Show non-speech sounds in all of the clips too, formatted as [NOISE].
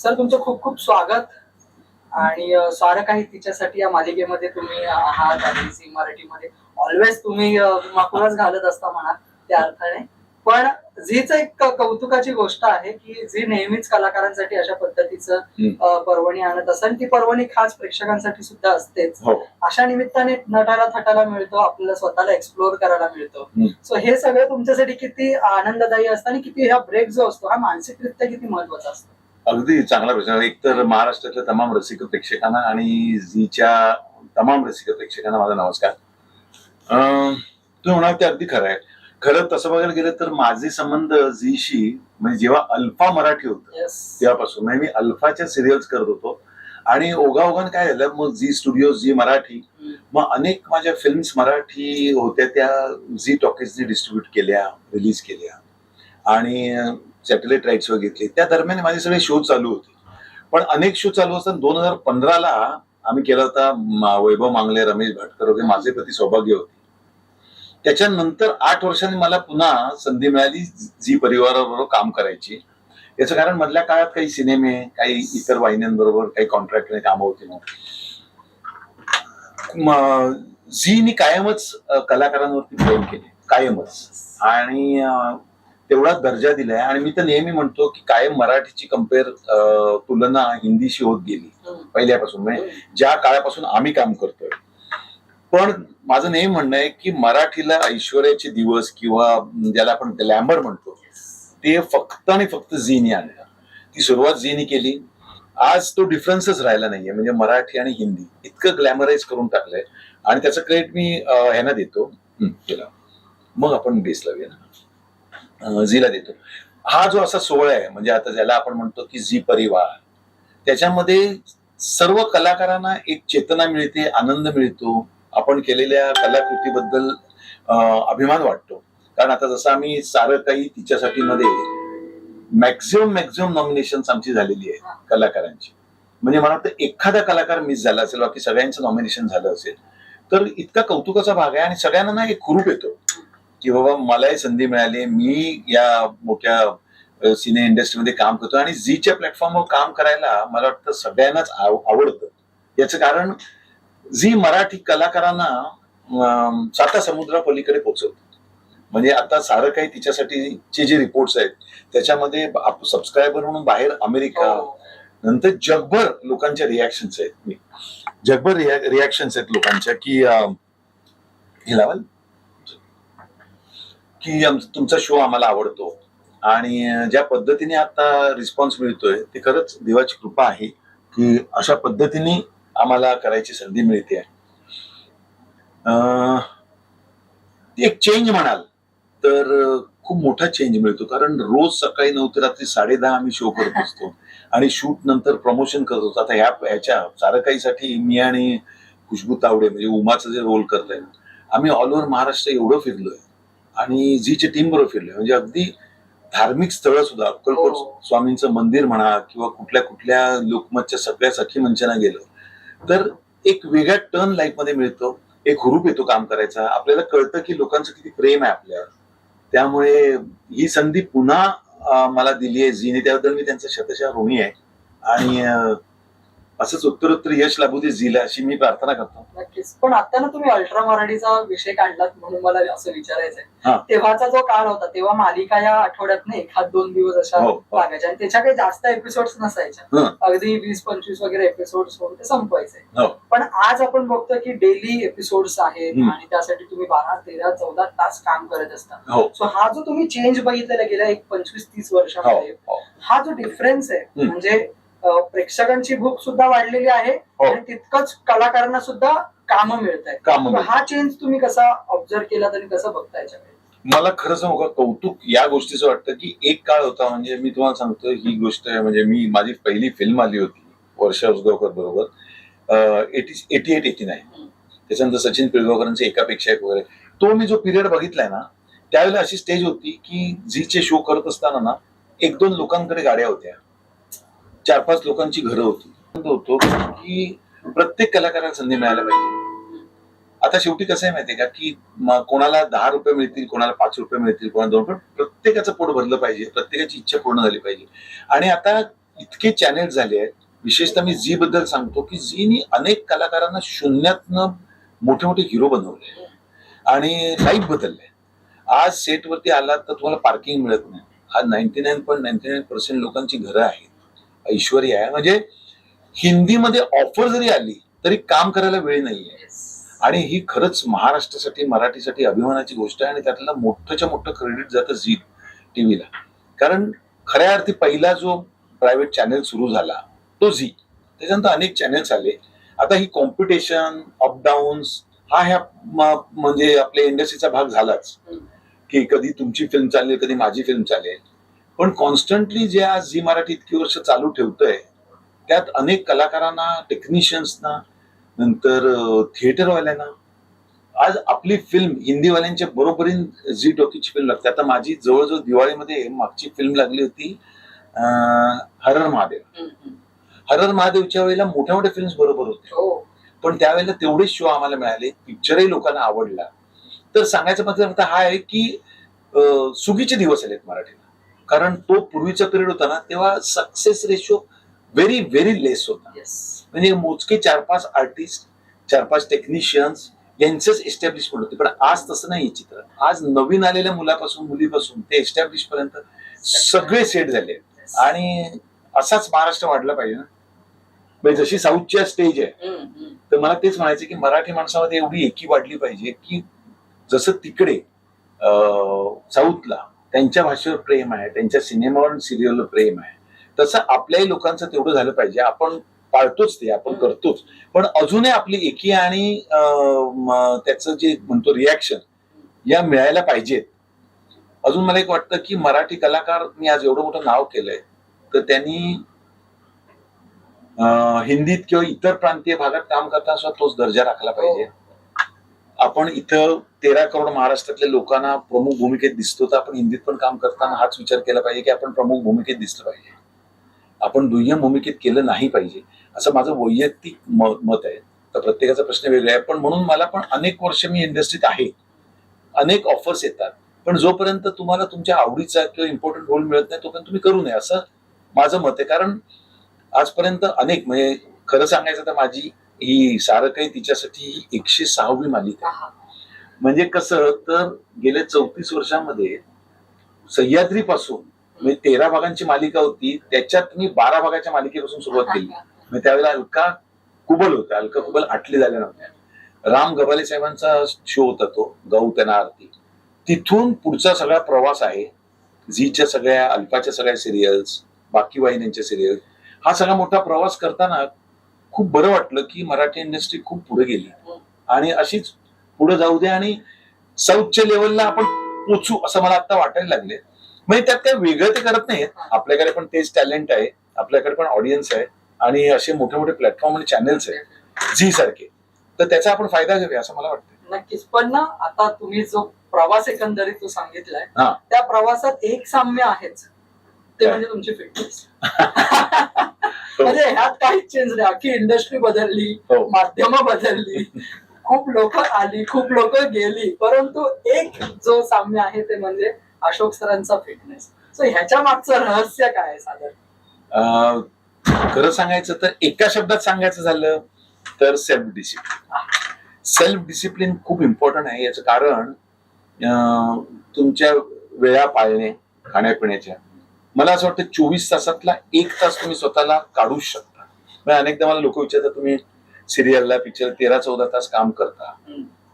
Sir तुमचं खूप खूप स्वागत. आणि अ, सारं काही तिच्यासाठी या मालिकेमध्ये तुम्ही आहात आणि झी मराठीमध्ये. ऑलवेज तुम्ही अ, माकुळच घालत असता म्हणा त्या अर्थाने. पण झीच एक कौतुकाची गोष्ट आहे की झी नेहमीच कलाकारांसाठी अशा पद्धतीचं पर्वणी आणत असतं आणि ती पर्वणी खास प्रेक्षकांसाठी सुद्धा असतेच. हो. अशा निमित्ताने नटाला थटाला मिळतो आपल्याला स्वतःला एक्सप्लोअर करायला मिळतो. सो हे सगळं तुमच्यासाठी किती आनंददायी असतं आणि किती हा ब्रेक जो असतो हा मानसिकरित्या किती महत्त्वाचा असतो? अगदी चांगला प्रश्न. एक तर महाराष्ट्रातल्या तमाम रसिक प्रेक्षकांना आणि झीच्या तमाम रसिक प्रेक्षकांना माझा नमस्कार. अं, तुम्ही म्हणाल ते अगदी खरं आहे. खरं तसं बघायला गेलं तर माझे संबंध झीशी म्हणजे जेव्हा अल्फा मराठी होतं तेव्हापासून. म्हणजे मी अल्फाच्या सिरियल्स करत होतो. आणि ओघाओघान काय झालं मग झी स्टुडिओ झी मराठी मग अनेक माझ्या फिल्म्स मराठी होत्या त्या झी टॉकीजने डिस्ट्रीब्यूट केल्या रिलीज केल्या. आणि सॅटेलाइट राईट्स वगैरे घेतले. त्या दरम्यान माझे सगळे शो चालू होते. पण अनेक शो चालू असताना दोन हजार पंधराला आम्ही केला होता वैभव मांगले रमेश भाटकर वगैरे माझे प्रति सौभाग्य होते. त्याच्यानंतर आठ वर्षांनी मला पुन्हा संधी मिळाली झी परिवाराबरोबर काम करायची. याचं कारण मधल्या काळात काही सिनेमे काही इतर वाहिन्यांबरोबर काही कॉन्ट्रॅक्टने कामं होती मग झीनी कायमच कलाकारांवरती प्रेम केले. कायमच. आणि तेवढा दर्जा दिलाय. आणि मी तर नेहमी म्हणतो की कायम मराठीची कंपेअर तुलना हिंदीशी होत गेली. पहिल्यापासून. म्हणजे ज्या काळापासून आम्ही काम करतोय. पण माझं नेहमी म्हणणं आहे की मराठीला ऐश्वर्याचे दिवस किंवा ज्याला आपण ग्लॅमर म्हणतो ते फक्त आणि फक्त झीनी आणलं. ती सुरुवात झीनी केली. आज तो डिफरन्सच राहिला नाहीये. म्हणजे मराठी आणि हिंदी इतकं ग्लॅमराईज करून टाकलंय. आणि त्याचं क्रेडिट मी ह्यांना देतो. हं, केला. मग आपण बेस लावूया. ना झीला देतो. हा जो असा सोहळा आहे म्हणजे आता ज्याला आपण म्हणतो की झी परिवार त्याच्यामध्ये सर्व कलाकारांना एक चेतना मिळते आनंद मिळतो. आपण केलेल्या कलाकृतीबद्दल अभिमान वाटतो. कारण आता जसं आम्ही सारं काही तिच्यासाठी मध्ये मॅक्झिमम मॅक्झिमम नॉमिनेशन आमची झालेली आहे कलाकारांची. म्हणजे मला वाटतं एखादा कलाकार मिस झाला असेल बाकी सगळ्यांचं नॉमिनेशन झालं असेल तर इतका कौतुकाचा भाग आहे आणि सगळ्यांना ना एक हुरूप येतो. की बाबा मलाही संधी मिळाली मी या मोठ्या सिने इंडस्ट्रीमध्ये काम करतो आणि झीच्या प्लॅटफॉर्मवर काम करायला मला वाटतं सगळ्यांनाच आव- आवडतं. याचं कारण झी मराठी कलाकारांना साता समुद्रापलीकडे पोहोचवतो. म्हणजे आता सारं काही तिच्यासाठीचे जे रिपोर्ट्स आहेत त्याच्यामध्ये सबस्क्रायबर म्हणून बाहेर अमेरिका हो. नंतर जगभर लोकांच्या रिॲक्शन्स आहेत. जगभर रिॲक्शन्स आहेत लोकांच्या की हे लावाल? की तुमचा शो आम्हाला आवडतो. आणि ज्या पद्धतीने आता रिस्पॉन्स मिळतोय ते खरंच देवाची कृपा आहे की अशा पद्धतीने आम्हाला करायची संधी मिळते. अं, एक चेंज म्हणाल तर खूप मोठा चेंज मिळतो. कारण रोज सकाळी नऊ ते रात्री साडे दहा आम्ही शो [LAUGHS] करत असतो. आणि शूट नंतर प्रमोशन करत होतो आता ह्या ह्याच्या सारं काहीसाठी मी आणि खुशबू तावडे म्हणजे उमाचं जे रोल करताय आम्ही ऑल ओव्हर महाराष्ट्र एवढं फिरलोय. आणि झीच्या टीम बरोबर फिरलोय म्हणजे अगदी धार्मिक स्थळं सुद्धा अक्कलकोट हो. स्वामींचं मंदिर म्हणा किंवा कुठल्या कुठल्या लोकमतच्या सगळ्या सखी मंचाना गेलो तर एक वेगळ्या टर्न लाईफमध्ये मिळतो. एक हुरूप येतो काम करायचा. आपल्याला कळतं की लोकांचं किती प्रेम आहे आपल्यावर त्यामुळे ही संधी पुन्हा मला दिली आहे झीने त्याबद्दल मी त्यांचा शतशः ऋणी आहे. आणि असंच उत्तरोत्तर यश लाभू दे झीला अशी मी प्रार्थना करतो नक्कीच पण आता ना तुम्ही अल्ट्रा मराठीचा विषय काढलात म्हणून मला असं विचारायचंय हा. तेव्हाचा जो काळ होता तेव्हा मालिका या आठवड्यात एखाद दोन दिवस अशा हो, हो. लागायच्या आणि त्याच्या काही जास्त एपिसोड्स नसायच्या हं. अगदी वीस पंचवीस वगैरे एपिसोड्स होऊन ते संपवायचे हो पण आज आपण बघतो की डेली एपिसोड्स आहेत. आणि त्यासाठी तुम्ही बारा तेरा चौदा तास काम करत असता हो सो हा जो तुम्ही चेंज बघितलेला गेल्या एक पंचवीस तीस हो वर्षामध्ये हो हा जो डिफरन्स आहे. म्हणजे प्रेक्षकांची भूक सुद्धा वाढलेली आहे हो. आणि तितकंच कलाकारांना सुद्धा काम मिळत आहे हा चेंज तुम्ही कसा ऑब्झर्व केला आणि कसं बघता याच्याकडे? मला खरं सांगू का कौतुक या गोष्टीचं वाटतं की एक काळ होता म्हणजे मी तुम्हाला सांगतो ही गोष्ट म्हणजे मी माझी पहिली फिल्म आली होती वर्षा उसगावकर बरोबर. Eighty eighty eight eighty nine. त्याच्यानंतर सचिन पिळगावकरांचे एकापेक्षा एक वगैरे. तो मी जो पिरियड बघितलाय ना त्यावेळेला अशी स्टेज होती की झीचे शो करत असताना ना एक दोन लोकांकडे गाड्या होत्या. चार पाच लोकांची घरं होती. होतो की प्रत्येक कलाकाराला संधी मिळायला पाहिजे. आता शेवटी कसं आहे माहितीये का की कोणाला दहा रुपये मिळतील कोणाला पाच रुपये मिळतील कोणाला दोन रुपये प्रत्येकाचं पोट भरलं पाहिजे प्रत्येकाची इच्छा पूर्ण झाली पाहिजे. आणि आता इतके चॅनेल झाले आहेत विशेषतः मी झी बद्दल सांगतो की झीनी अनेक कलाकारांना शून्यातनं मोठे मोठे हिरो बनवले आणि लाईफ बदलले आज सेटवरती आलात तर तुम्हाला पार्किंग मिळत नाही. आज ninety nine point ninety nine percent लोकांची घरं आहेत. ऐश्वर्य आहे. म्हणजे हिंदीमध्ये ऑफर जरी आली तरी काम करायला वेळ नाहीये. आणि ही खरंच महाराष्ट्रासाठी मराठीसाठी अभिमानाची गोष्ट आहे आणि त्यातलं मोठंच्या मोठं क्रेडिट जातं झी टीव्हीला. कारण खऱ्या अर्थी पहिला जो प्रायव्हेट चॅनेल सुरू झाला तो झी. त्याच्यानंतर अनेक चॅनेल्स आले. आता ही कॉम्पिटिशन अपडाऊन्स हा ह्या म्हणजे आपल्या इंडस्ट्रीचा भाग झालाच. की कधी तुमची फिल्म चालेल कधी माझी फिल्म चालेल. पण कॉन्स्टंटली जे आज झी मराठी इतकी वर्ष चालू ठेवतंय त्यात अनेक कलाकारांना टेक्निशियन्सना नंतर थिएटरवाल्यांना आज आपली फिल्म हिंदीवाल्यांच्या बरोबरीन झी टॉकीची फिल्म लागते. आता माझी जवळजवळ दिवाळीमध्ये मागची फिल्म लागली होती हरर महादेव. हरर महादेवच्या वेळेला मोठ्या मोठ्या फिल्म्स बरोबर होते. हो. पण त्यावेळेला तेवढेच शो आम्हाला मिळाले पिक्चरही लोकांना आवडला. तर सांगायचा मतलब अर्थ हा आहे की सुगीचे दिवस आलेत मराठीला कारण तो पूर्वीचा पिरियड होता ना तेव्हा success ratio very very less होता. म्हणजे मोजके चार पाच आर्टिस्ट चार पाच टेक्निशियन्स यांचंच एस्टॅब्लिशमेंट होते. पण आज तसं नाही चित्र. आज नवीन आलेल्या मुलापासून मुलीपासून ते एस्टॅब्लिश पर्यंत सगळे सेट झाले. आणि असाच महाराष्ट्र वाढला पाहिजे ना. म्हणजे जशी साऊथची स्टेज आहे तर मला तेच म्हणायचं की मराठी माणसामध्ये एवढी एकी वाढली पाहिजे की जसं तिकडे साऊथला त्यांच्या भाषेवर प्रेम आहे त्यांच्या सिनेमावर सिरियलवर प्रेम आहे. तसं आपल्याही लोकांचं तेवढं झालं पाहिजे. आपण पाळतोच ते आपण करतोच. पण अजूनही आपली एकी आणि त्याचं जे म्हणतो रिॲक्शन या मिळायला पाहिजेत. अजून मला एक वाटतं की मराठी कलाकार मी आज एवढं मोठं नाव केलंय तर त्यांनी हिंदीत किंवा इतर प्रांतीय भागात काम करताना सुद्धा तोच दर्जा राखला पाहिजे. आपण इथं तेरा करोड महाराष्ट्रातल्या लोकांना प्रमुख भूमिकेत दिसतो तर आपण हिंदीत पण काम करताना हाच विचार केला पाहिजे की आपण प्रमुख भूमिकेत दिसलं पाहिजे. आपण दुय्यम भूमिकेत केलं नाही पाहिजे असं माझं वैयक्तिक मत आहे. तर प्रत्येकाचा प्रश्न वेगळा आहे. पण म्हणून मला पण अनेक वर्ष मी इंडस्ट्रीत आहे. अनेक ऑफर्स येतात. पण जोपर्यंत तुम्हाला तुमच्या आवडीचा किंवा इम्पॉर्टंट रोल मिळत नाही तोपर्यंत तुम्ही करू नये असं माझं मत आहे. कारण आजपर्यंत अनेक म्हणजे खरं सांगायचं तर माझी ही सारं काही तिच्यासाठी ही एकशे सहावी मालिका आहे. म्हणजे कसं तर गेल्या चौतीस वर्षामध्ये सह्याद्री पासून म्हणजे तेरा भागांची मालिका होती त्याच्यात मी बारा भागाच्या मालिकेपासून सुरुवात केली. म्हणजे त्यावेळेला अलका कुबल होता अलका कुबल आटली झाल्या नव्हत्या. राम गबाले साहेबांचा शो होता तो गौ त्यांना आरती. तिथून पुढचा सगळा प्रवास आहे झीच्या सगळ्या अल्फाच्या सगळ्या सिरियल्स बाकी वाहिन्यांच्या सिरियल हा सगळा मोठा प्रवास करताना खूप बरं वाटलं की मराठी इंडस्ट्री खूप पुढे गेली. आणि अशीच पुढे जाऊ दे आणि साऊथच्या लेवलला आपण पोचू असं मला आता वाटायला लागले म्हणजे त्यात काही वेगळं ते करत नाही आपल्याकडे पण तेच टॅलेंट आहे. आपल्याकडे पण ऑडियन्स आहे. आणि असे मोठे मोठे प्लॅटफॉर्म आणि चॅनेल्स आहेत. झी सारखे. तर त्याचा आपण फायदा घेऊया असं मला वाटतं नक्कीच. पण ना आता तुम्ही जो प्रवास एकंदरीत तो सांगितलाय. त्या प्रवासात एक साम्य आहेच. ते? म्हणजे तुमची फिटनेस म्हणजे ह्यात काहीच चेंज नाही. अख्खी इंडस्ट्री बदलली हो. माध्यम बदलली खूप लोक आली खूप लोक गेली. परंतु एक जो साम्य आहे ते म्हणजे अशोक सरांचा फिटनेस सो ह्याच्या मागचं रहस्य काय आहे साधारण? खरं सांगायचं तर एका शब्दात सांगायचं झालं तर सेल्फ डिसिप्लिन सेल्फ डिसिप्लिन खूप इम्पॉर्टंट आहे. याचं कारण तुमच्या वेळा पाळणे खाण्यापिण्याच्या. मला असं वाटतं चोवीस तासातला एक तास तुम्ही स्वतःला काढूच शकता. म्हणजे अनेकदा मला लोक विचारतात तुम्ही सिरियलला पिक्चर तेरा चौदा तास काम करता?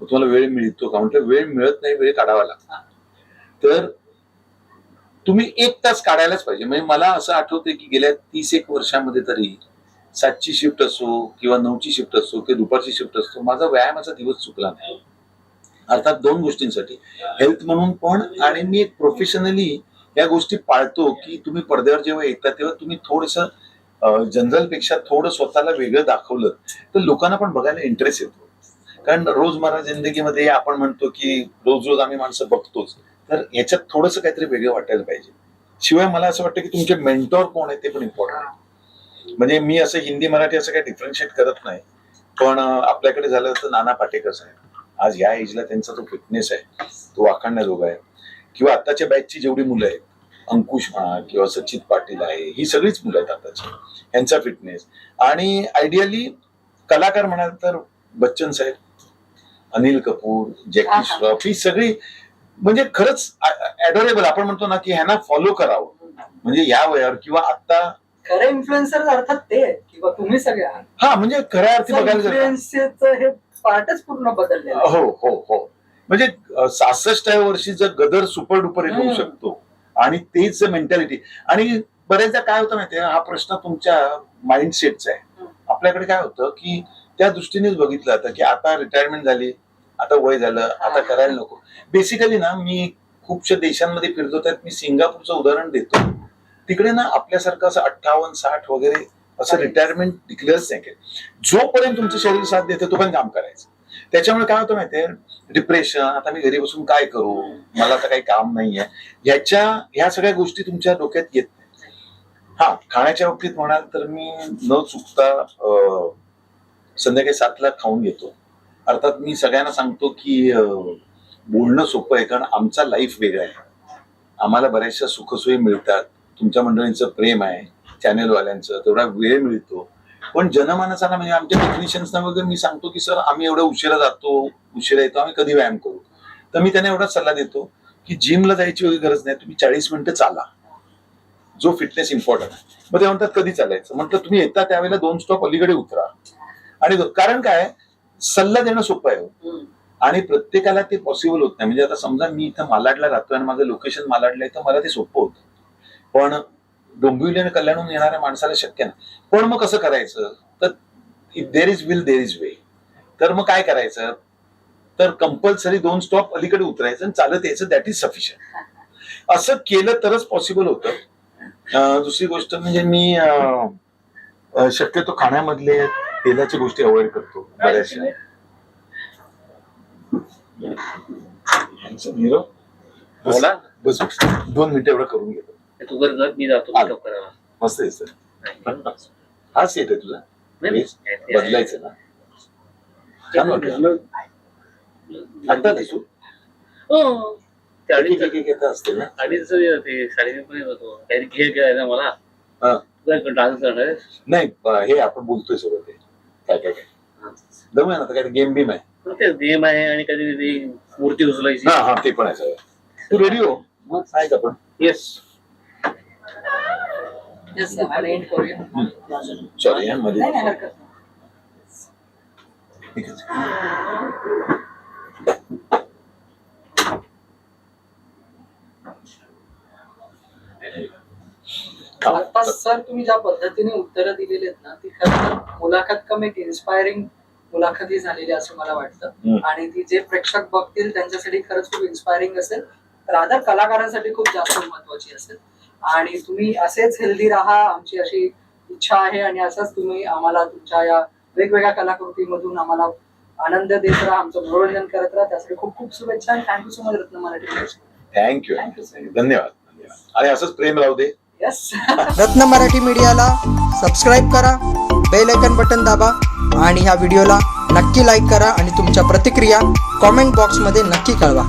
तुम्हाला वेळ मिळतो का? म्हटलं वेळ मिळत नाही वेळ काढावा लागतो. तर तुम्ही एक तास काढायलाच पाहिजे. म्हणजे मला असं आठवतंय की गेल्या तीस एक वर्षामध्ये तरी सातची शिफ्ट असो किंवा नऊची शिफ्ट असो किंवा दुपारची शिफ्ट असतो माझा व्यायामाचा दिवस चुकला नाही. अर्थात दोन गोष्टींसाठी. हेल्थ म्हणून पण आणि मी एक प्रोफेशनली या गोष्टी पाळतो की तुम्ही पडद्यावर जेव्हा येता तेव्हा तुम्ही थोडस जनरलपेक्षा थोडं स्वतःला वेगळं दाखवलं तर लोकांना पण बघायला इंटरेस्ट येतो. कारण रोजमर्रा जिंदगीमध्ये आपण म्हणतो की रोज रोज आम्ही माणसं बघतोच तर याच्यात थोडंसं काहीतरी वेगळं वाटायला पाहिजे. शिवाय मला असं वाटतं की तुमचे मेंटॉर कोण आहे ते पण इम्पॉर्टंट आहे म्हणजे मी असं हिंदी मराठी असं काही डिफरन्शिएट करत नाही पण आपल्याकडे झालं तर नाना पाटेकर साहेब. आज या एजला त्यांचा जो फिटनेस आहे तो वाखाणण्याजोगा आहे. किंवा आताच्या बॅचची जेवढी मुलं आहेत अंकुश म्हणा किंवा सचित पाटील आहे ही सगळीच मुलं आहेत आताची यांचा फिटनेस आणि आयडियली कलाकार म्हणाल तर बच्चन साहेब अनिल कपूर जॅकी. श्रॉफ ही सगळी म्हणजे खरंच ऍडोरेबल आपण म्हणतो ना की ह्यांना फॉलो करावं. म्हणजे या वयावर किंवा आता खरे इन्फ्लुएन्सर अर्थात ते किंवा तुम्ही सगळे हा म्हणजे खऱ्या अर्थी बघायला हे पार्टच पूर्ण बदललेलं आहे. हो हो हो. म्हणजे सहासष्टाव्या वर्षीचं गदर सुपर डुपर होऊ हम्म. शकतो आणि तेच मेंटॅलिटी आणि बऱ्याचदा काय होतं माहितीये हा प्रश्न तुमच्या माइंडसेटचा आहे. आपल्याकडे काय होतं की त्या दृष्टीनेच बघितलं जातं की आता रिटायरमेंट झाली आता वय झालं आता करायला नको. बेसिकली ना मी खूपशा देशांमध्ये फिरतो त्यात मी सिंगापूरचं उदाहरण देतो. तिकडे ना आपल्यासारखं असं अठ्ठावन्न साठ वगैरे असं. रिटायरमेंट डिक्लेअरच नाही केलं. जोपर्यंत तुमचं शरीर साथ देते तोपर्यंत काम करायचं. त्याच्यामुळे काय होतं माहितीये? डिप्रेशन आता मी घरी बसून काय करू? मला आता काही काम नाहीये. ह्याच्या ह्या सगळ्या गोष्टी तुमच्या डोक्यात येत नाही हा खाण्याच्या बाबतीत म्हणाल तर मी न चुकता संध्याकाळी सातला खाऊन घेतो. अर्थात मी सगळ्यांना सांगतो की बोलणं सोपं आहे कारण आमचा लाईफ वेगळा आहे. आम्हाला बऱ्याचशा सुखसोयी मिळतात. तुमच्या मंडळींचं प्रेम आहे चॅनेलवाल्यांचं तेवढा वेळ मिळतो. पण जनमानसाला म्हणजे आमच्या टेक्निशियन्सना वगैरे मी सांगतो की सर आम्ही एवढा उशिरा जातो उशिरा येतो आम्ही कधी व्यायाम करू? तर मी त्यांना एवढाच सल्ला देतो की जिमला जायची वगैरे गरज नाही तुम्ही चाळीस मिनिटं चाला. जो फिटनेस इम्पॉर्टंट आहे. मग ते म्हणतात कधी चालायचं? म्हटलं तुम्ही येता त्यावेळेला दोन स्टॉप अलीकडे उतरा. आणि कारण काय सल्ला देणं सोपं आहे हो. आणि प्रत्येकाला ते पॉसिबल होत नाही. म्हणजे आता समजा मी इथं मालाडला राहतोय आणि माझं लोकेशन मालाडला आहे तर मला ते सोपं होतं. पण डोंबिवली आणि कल्याणहून येणाऱ्या माणसाला शक्य नाही. पण मग कसं करायचं? तर there is will there is way तर मग काय करायचं? तर कंपल्सरी दोन स्टॉप अलीकडे उतरायचं आणि चालत यायचं. दॅट इज सफिशियंट असं केलं तरच पॉसिबल होतं. दुसरी गोष्ट म्हणजे मी शक्यतो खाण्यामधले तेलाच्या गोष्टी अवॉइड करतो बऱ्याचशा. दोन मिनिटं एवढं करून घेतो. ते मी जातो आलो. मेकअप करायला. मस्त दिसत नाही. हा? सेट आहे तुझा? नाही, Yes. नाही. बदलायचं ना? छान वाटलं. आता दिसू हो. ते एक- अडीच एक- एक येतं असते ना. अडीच ते साडेतीन पर्यंत होतो. काही खेळ खेळायचा मला. हा. डान्स करणार आहे. नाही ब- हे आपण बोलतोय सगळं ते. काय काय काय? ना आता काय गेम बीम आहे. ते गेम आहे आणि कधी ती मूर्ती उचलायची. हा हा ते पण आहे सगळं. तू रेडी हो? मग आहे का पण येस Yes, आपण end करूया. सॉरी हा मध्ये. ठीक आहे. हा, आता सर तुम्ही ज्या पद्धतीने उत्तरं दिलेली आहेत ना ती खरं तर मुलाखत कम एक इन्स्पायरिंग मुलाखती झालेली असं मला वाटतं. आणि ती जे प्रेक्षक बघतील त्यांच्यासाठी खरंच खूप इन्स्पायरिंग असेल रादर कलाकारांसाठी खूप जास्त महत्वाची असेल आणि तुम्ही असेच हेल्दी राहा आमची अशी इच्छा आहे आणि असंच तुम्ही आम्हाला तुमच्या या वेगवेगळ्या कलाकृतीमधून आम्हाला आनंद देत राहा आमचं मनोरंजन करत राहा. त्यासाठी खूप खूप शुभेच्छा आणि थँक्यू सो मच रत्न मराठी थँक्यू धन्यवाद. आणि असंच प्रेम राहू दे. येस [LAUGHS] रत्न मराठी मीडियाला सबस्क्राईब करा बेल आयकन बटन दाबा आणि ह्या व्हिडिओला नक्की लाईक करा आणि तुमच्या प्रतिक्रिया कॉमेंट बॉक्समध्ये नक्की कळवा.